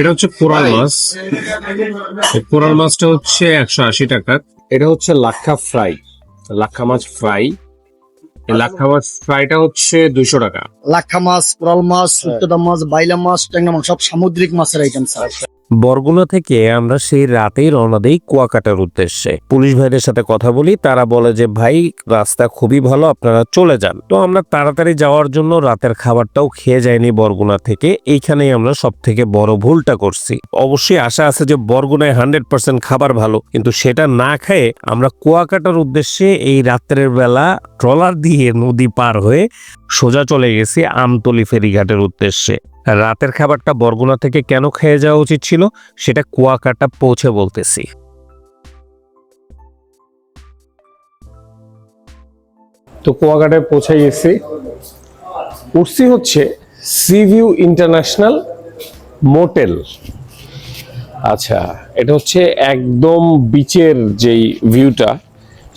এটা হচ্ছে কোরাল মাছ। কোরাল মাছটা হচ্ছে একশো আশি টাকা। এটা হচ্ছে লাক্ষা ফ্রাই। লাক্ষা মাছ ফ্রাই। লাক্ষা মাছ ফ্রাইটা হচ্ছে দুইশো টাকা। লাক্ষা মাছ কোরাল মাছ সুটকাদা মাছ বাইলা মাছ ট্যাংরা মাছ সব সামুদ্রিক মাছের আইটেম স্যার বরগুনা থেকে আমরা সেই রাতেই রওনা দিই কুয়াকাটার উদ্দেশ্যে। পুলিশ ভাইদের সাথে কথা বলি, তারা বলে যে, ভাই, রাস্তা খুবই ভালো, আপনারা চলে যান। তো আমরা তাড়াতাড়ি যাওয়ার জন্য রাতের খাবারটাও খেয়ে যাইনি বরগুনা থেকে। এইখানেই আমরা সব থেকে বড় ভুলটা করছি। অবশ্যই আশা আছে যে, বরগুনায় হান্ড্রেড পার্সেন্ট খাবার ভালো, কিন্তু সেটা না খেয়ে আমরা কুয়াকাটার উদ্দেশ্যে এই রাত্রের বেলা ট্রলার দিয়ে নদী পার হয়ে সোজা চলে গেছি আমতলি ফেরিঘাটের উদ্দেশ্যে। রাতের খাবারটা বরগুনা থেকে কেন খেয়ে যাওয়া উচিত ছিল সেটা কুয়াকাটা পৌঁছে বলতেছি। তো কুয়াকাটায় পৌঁছে গেছি। উঠছি হচ্ছে সিভিউ ইন্টারন্যাশনাল মোটেল আচ্ছা এটা হচ্ছে একদম বিচের যেই ভিউটা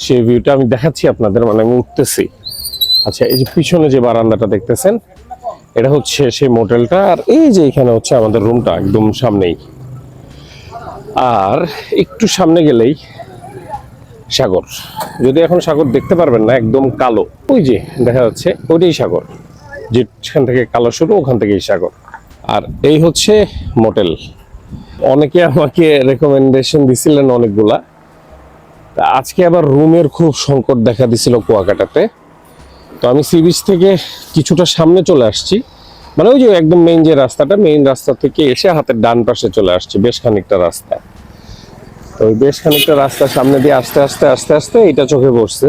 সেই ভিউটা আমি দেখাচ্ছি আপনাদের মানে আমি উঠতেছি। আচ্ছা এই যে পিছনে যে বারান্দাটা দেখতেছেন, এটা হচ্ছে সেই মোটেলটা, আর এই যে এখানে হচ্ছে আমাদের রুমটা একদম সামনেই। আর একটু সামনে গেলেই সাগর। যদি এখন সাগর দেখতে পারবেন না, একদম কালো। ওই যে দেখা যাচ্ছে, ওইটাই সাগর। যেখান থেকে কালো শুরু, ওখান থেকেই সাগর। আর এই হচ্ছে মোটেল। অনেকে আমাকে রেকমেন্ডেশন দিছিলেন অনেকগুলা। আজকে আবার রুমের খুব সংকট দেখা দিছিল কুয়াকাটাতে। তো আমি সি বিচ থেকে কিছুটা সামনে চলে আসছি। মানে ওই যে একদম মেইন যে রাস্তাটা মেইন রাস্তা থেকে এসে হাতের ডান পাশে চলে আসছি, বেশ খানিকটা রাস্তা। তো ওই বেশ খানিকটা রাস্তা সামনে দিয়ে আস্তে আস্তে আস্তে আস্তে এটা চোখে পড়ছে।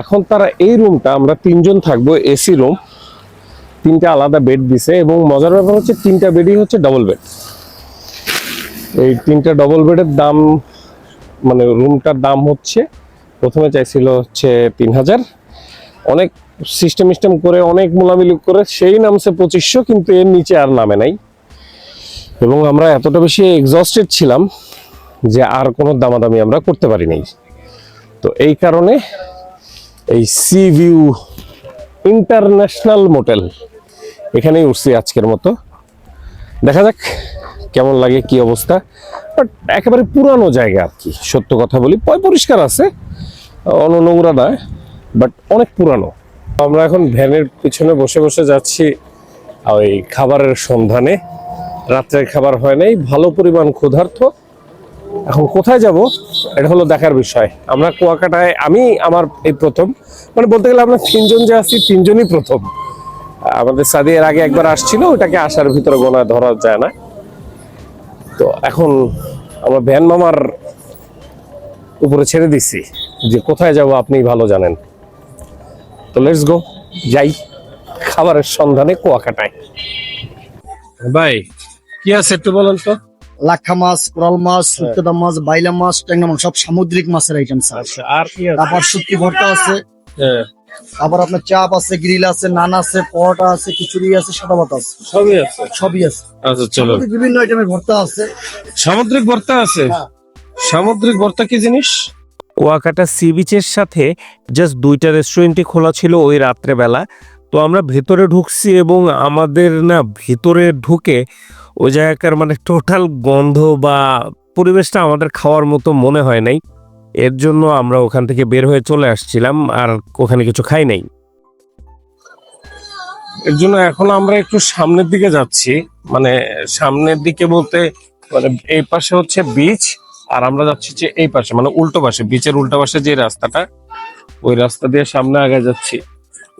এখন তারা এই রুমটা আমরা তিনজন থাকব এসি রুম তিনটা আলাদা বেড দিছে এবং মজার ব্যাপার হচ্ছে তিনটা বেডই হচ্ছে ডবল বেড এই তিনটা ডবল বেডের দাম মানে রুমটার দাম হচ্ছে, প্রথমে চাইছিল হচ্ছে তিন হাজার। অনেক সিস্টেম সিস্টেম করে, অনেক মোলামিলি করে, সেই নামছে পঁচিশশো, কিন্তু এর নিচে আর নামে নাই। এবং আমরা এতটা বেশি এক্সস্টেড ছিলাম যে আর কোনো দামাদামি আমরা করতে পারি নাই। তো এই কারণে এই সি ভিউ ইন্টারন্যাশনাল মোটেল এখানেই উঠছি আজকের মতো। দেখা যাক কেমন লাগে, কি অবস্থা। বাট একেবারে পুরানো জায়গা আর কি, সত্য কথা বলি, পয় পরিষ্কার আছে, অন্য নোংরা নয়। বাট অনেক পুরানো। আমরা এখন ভ্যানের পিছনে বসে বসে যাচ্ছি ওই খাবারের সন্ধানে। রাত্রের খাবার হয় নাই, ভালো পরিমাণ ক্ষুধার্ত। এখন কোথায় যাব, এটা হলো দেখার বিষয়। আমরা কুয়াকাটায়, আমি আমার এই প্রথম মানে বলতে গেলে আমরা তিনজন যে আছি, তিনজনই প্রথম। আমাদের সাদি এর আগে একবার আসছিল ওটাকে আসার ভিতরে গোনা ধরা যায় না। তো এখন আমরা ভ্যান মামার উপরে ছেড়ে দিচ্ছি, যে কোথায় যাব আপনি ভালো জানেন। তো লেটস গো যাই। খাবারের সন্ধানে কুয়াকাটায়। ভাই কি আছে একটু বলেন তো? লাক্ষা মাছ কোরাল মাছ সুটকাদা মাছ বাইলা মাছ ট্যাংরা মাছ সব সামুদ্রিক মাছের আইটেম স্যার আচ্ছা আর কি আছে? তারপর শুটকি ভর্তা আছে। হ্যাঁ, আবার আপনার চাপ আছে গ্রিল আছে নান আছে পরোটা আছে খিচুড়ি আছে সাদা ভাত আছে। সবই আছে? সবই আছে। আচ্ছা চলো। বিভিন্ন আইটেমের ভর্তা আছে। সামুদ্রিক ভর্তা আছে? হ্যাঁ। সামুদ্রিক ভর্তা কি জিনিস? কুয়াকাটা সি বিচের সাথে জাস্ট দুইটা রেস্টুরেন্টই খোলা ছিল ওই রাত্রেবেলা। তো আমরা ভেতরে ঢুকছি এবং আমাদের না ভেতরে ঢুকে ওই জায়গাকার মানে টোটাল গন্ধ বা পরিবেশটা আমাদের খাওয়ার মতো মনে হয় নাই। এর জন্য আমরা ওখান থেকে বের হয়ে চলে আসছিলাম আর ওখানে কিছু খাই নাই। এর জন্য এখন আমরা একটু সামনের দিকে যাচ্ছি। মানে সামনের দিকে বলতে মানে এই পাশে হচ্ছে বিচ আর আমরা যাচ্ছি যে এই পাশে মানে উল্টো পাশে বিচের উল্টো পাশে যে রাস্তাটা, ওই রাস্তা দিয়ে সামনে আগে যাচ্ছি।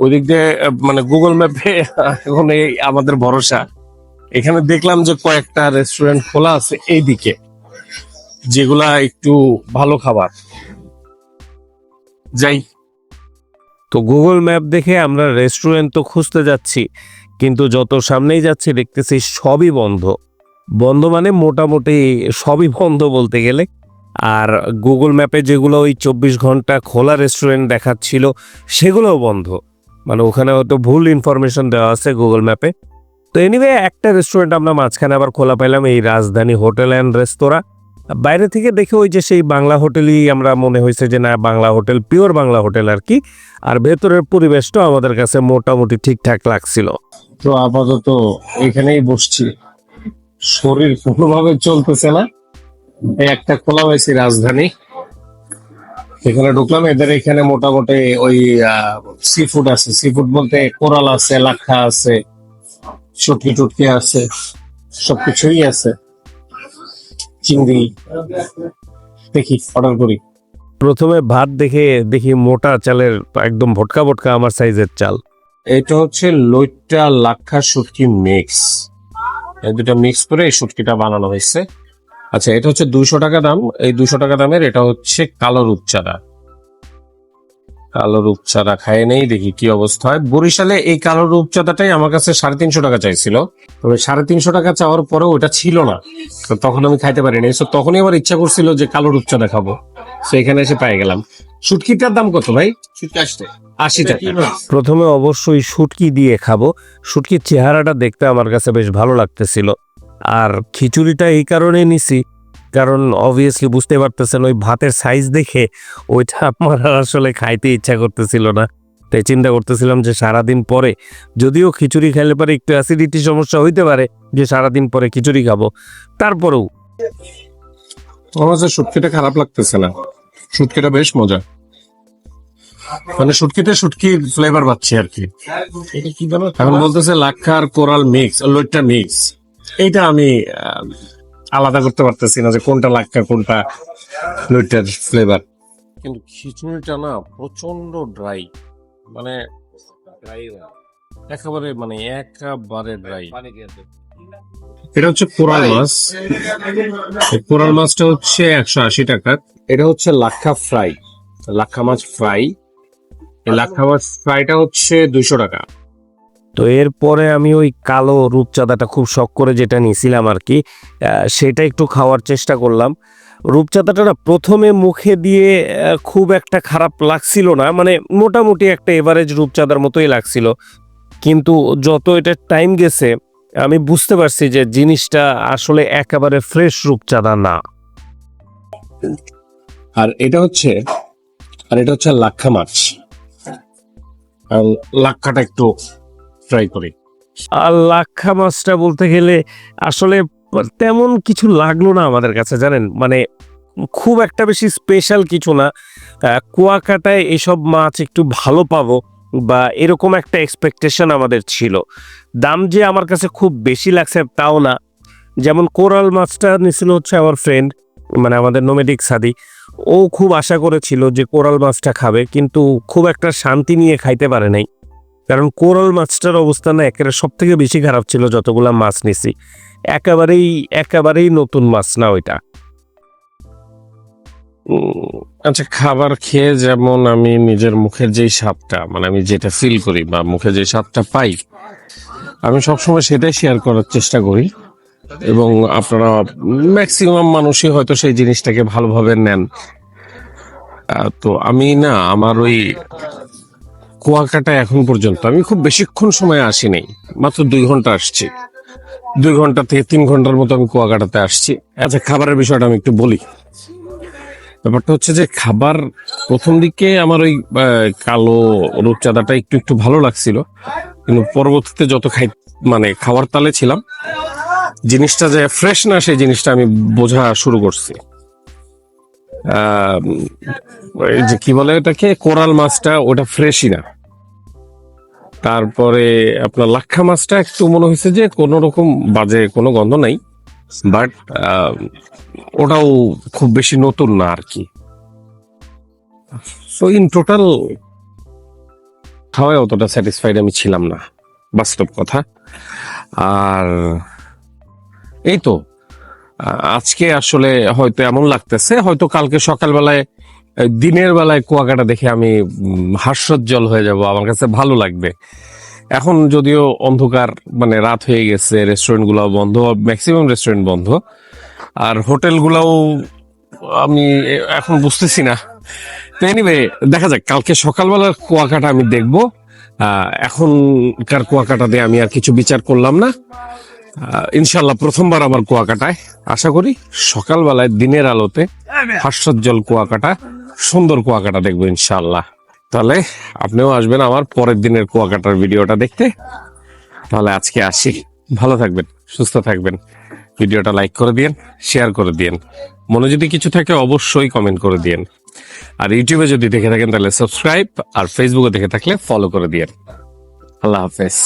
ওই দিক দিয়ে মানে গুগল ম্যাপে এখন এই আমাদের ভরসা। এখানে দেখলাম যে কয়েকটা রেস্টুরেন্ট খোলা আছে এই দিকে যেগুলা একটু ভালো খাবার। যাই। তো গুগল ম্যাপ দেখে আমরা রেস্টুরেন্ট তো খুঁজতে যাচ্ছি, কিন্তু যত সামনেই যাচ্ছি দেখতেছি সবই বন্ধ। বন্ধ মানে মোটামুটি সবই বন্ধ বলতে গেলে। আর গুগল ম্যাপে যেগুলো ওই চব্বিশ ঘণ্টা খোলা রেস্টুরেন্ট দেখাচ্ছিল, সেগুলোও বন্ধ। মানে ওখানে হয়তো ভুল ইনফরমেশন দেওয়া আছে গুগল ম্যাপে তো এনিওয়ে একটা রেস্টুরেন্ট আমরা মাঝখানে আবার খোলা পাইলাম, এই রাজধানী হোটেল অ্যান্ড রেস্তোরাঁ বাইরে থেকে দেখে ওই যে সেই বাংলা হোটেলই আমরা মনে হয়েছে যে না, Bangla hotel pure Bangla hotel আর কি। আর ভেতরের পরিবেশটাও আমাদের কাছে মোটামুটি ঠিকঠাক লাগছিল। তো আপাতত এখানেই বসছি। শরীর কোনোভাবে চলতেছে না। এই একটা খোলা হয়েছে রাজধানী। এখানে ঢুকলাম এদের এখানে মোটামুটি ওই সি ফুড আছে। সি ফুড বলতে কোরাল আছে লাক্ষা আছে শুটকি টুটকি আছে সবকিছুই আছে। চিংড়ি। দেখি অর্ডার করি। প্রথমে ভাত দেখে দেখি মোটা চালের একদম ভটকা ভটকা আমার সাইজের চাল। এটা হচ্ছে লইট্টা লাক্ষা শুটকি মিক্স। দুটা মিক্স করে এই শুটকিটা বানানো হয়েছে। আচ্ছা এটা হচ্ছে দুইশো টাকা দাম। এই দুইশো টাকা দামের এটা হচ্ছে কালো রূপচাঁদা। কালো রূপচাঁদা খায় নেই, দেখি কি অবস্থা হয়। বরিশালে এই কালো রূপচাঁদাটাই আমার কাছে সাড়ে তিনশো টাকা চাইছিল। তবে সাড়ে তিনশো টাকা চাওয়ার পরেও ওটা ছিল না। তখন আমি খাইতে পারিনি। তখনই আমার ইচ্ছা করছিল যে কালো রূপচাঁদা খাব। তো এখানে এসে পেয়ে গেলাম। শুটকিটার দাম কত ভাই? আশি টাকা। প্রথমে অবশ্যই শুটকি দিয়ে খাব। শুটকির চেহারাটা দেখতে আমার কাছে বেশ ভালো লাগতেছিল। আর খিচুড়িটা এই কারণে নিছি কারণ অবভিয়াসলি বুঝতে পারতেছেন ওই ভাতের সাইজ দেখে ওইটা আমার আসলে খাইতে ইচ্ছা করতেছিল না। তাই চিন্তা করতেছিলাম যে সারাদিন পরে যদিও খিচুড়ি খেলে পরে একটু অ্যাসিডিটি সমস্যা হইতে পারে যে সারাদিন পরে খিচুড়ি খাব। তারপরেও আমার কাছে শুটকিটা খারাপ লাগতেছে না। শুটকিটা বেশ মজা। মানে শুটকিতে শুটকির ফ্লেভার পাচ্ছি আর কি এখন বলতেছে লাক্ষা আর কোরাল মিক্স লইট্টা মিক্স এইটা আমি আহ, আলাদা করতে পারতেছি না যে কোনটা লাক্ষা কোনটা লইট্টার ফ্লেভার কিন্তু খিচুড়িটা না প্রচণ্ড ড্রাই মানে ড্রাই একেবারে মানে একেবারে ড্রাই এটা হচ্ছে কোরাল মাছ। এই কোরাল মাছটা হচ্ছে একশো আশি টাকা। এটা হচ্ছে লাক্ষা ফ্রাই লাক্ষা মাছ ফ্রাই এই লাক্ষা মাছ ফ্রাইটা হচ্ছে দুইশো টাকা। তো এরপরে আমি ওই কালো রূপচাঁদাটা খুব শখ করে যেটা নিয়েছিলাম আর কি সেটা একটু খাওয়ার চেষ্টা করলাম। রূপচাঁদাটা না প্রথমে মুখে দিয়ে খুব একটা খারাপ লাগছিল না মানে মোটামুটি একটা এভারেজ রূপচাঁদার মতোই লাগছিল। কিন্তু যত এটা টাইম গেছে আমি বুঝতে পারছি যে জিনিসটা আসলে একেবারে ফ্রেশ রূপচাঁদা না। আর এটা হচ্ছে আর এটা হচ্ছে লাক্ষা মাছ। লাক্ষাটা একটু ট্রাই করি। আর লাক্ষা মাছটা বলতে গেলে আসলে তেমন কিছু লাগল না আমাদের কাছে, জানেন? মানে খুব একটা বেশি স্পেশাল কিছু না। কুয়াকাটায় এসব মাছ একটু ভালো পাবো বা এরকম একটা এক্সপেকটেশন আমাদের ছিল। দাম যে আমার কাছে খুব বেশি লাগছে তাও না। যেমন কোরাল মাছটা নিছিল হচ্ছে আমার ফ্রেন্ড মানে আমাদের নোমেডিক সাদি, ও খুব আশা করেছিল যে কোরাল মাছটা খাবে, কিন্তু খুব একটা শান্তি নিয়ে খাইতে পারে নাই। কারণ কোরাল মাছটার অবস্থা না একেবারে সব থেকে বেশি খারাপ ছিল যতগুলা মাছ নিছি। একেবারেই একেবারেই নতুন মাছ না ওইটা। আচ্ছা খাবার খেয়ে যেমন আমি নিজের মুখের যেই স্বাদটা মানে আমি যেটা ফিল করি বা মুখে যে স্বাদটা পাই, আমি সবসময় সেটাই শেয়ার করার চেষ্টা করি। এবং আপনারা ম্যাক্সিমাম মানুষই হয়তো সেই জিনিসটাকে ভালোভাবে নেন। তো আমি না, আমার ওই কুয়াকাটা এখন পর্যন্ত, আমি খুব বেশিক্ষণ সময় আসি নাই মাত্র দুই ঘণ্টা আসছি। দুই ঘণ্টা থেকে তিন ঘণ্টার মতো আমি কুয়াকাটাতে আসছি। আচ্ছা খাবারের বিষয়টা আমি একটু বলি। ব্যাপারটা হচ্ছে যে খাবার প্রথম দিকে আমার ওই কালো রূপচাঁদাটা একটু একটু ভালো লাগছিল, কিন্তু পরবর্তীতে যত খাই মানে খাওয়ার তালে ছিলাম জিনিসটা যে ফ্রেশ না, সেই জিনিসটা আমি বোঝা শুরু করছি। যে কি বলে এটাকে? কোরাল মাছটা, ওটা ফ্রেশই না। তারপরে আপনার লাক্ষা মাছটা একটু মনে হয়েছে যে কোনো রকম বাজে কোনো গন্ধ নাই বাট ওটাও খুব বেশি নতুন না আর কি। সো ইন টোটাল খাওয়ায় অতটা স্যাটিসফাইড আমি ছিলাম না, বাস্তব কথা। আর এই তো আজকে আসলে হয়তো এমন লাগতেছে, হয়তো কালকে সকালবেলায় দিনের বেলায় কুয়াকাটা দেখে আমি হাস্যোজ্জ্বল হয়ে যাব, আমার কাছে ভালো লাগবে। এখন যদিও অন্ধকার মানে রাত হয়ে গেছে রেস্টুরেন্টগুলো বন্ধ, ম্যাক্সিমাম রেস্টুরেন্ট বন্ধ। আর হোটেল গুলাও আমি এখন বুঝতেছি না। তো এনিওয়ে দেখা যাক, কালকে সকালবেলার কুয়াকাটা আমি দেখব। এখনকার কুয়াকাটা দিয়ে আমি আর কিছু বিচার করলাম না। ইনশাল্লাহ প্রথমবার আমার কুয়াকাটায়। আশা করি সকালবেলায় দিনের আলোতে হাস্যোজ্জ্বল কুয়াকাটা সুন্দর কুয়াকাটা দেখব ইনশাল্লাহ তাহলে আপনিও আসবেন আমার পরের দিনের কুয়াকাটার ভিডিওটা দেখতে। তাহলে আজকে আসি। ভালো থাকবেন সুস্থ থাকবেন। ভিডিওটা লাইক করে দিন শেয়ার করে দিন মনে যদি কিছু থাকে অবশ্যই কমেন্ট করে দিন আর ইউটিউবে যদি দেখে থাকেন তাহলে সাবস্ক্রাইব আর ফেসবুকে দেখে থাকলে ফলো করে দিন আল্লাহ হাফেজ।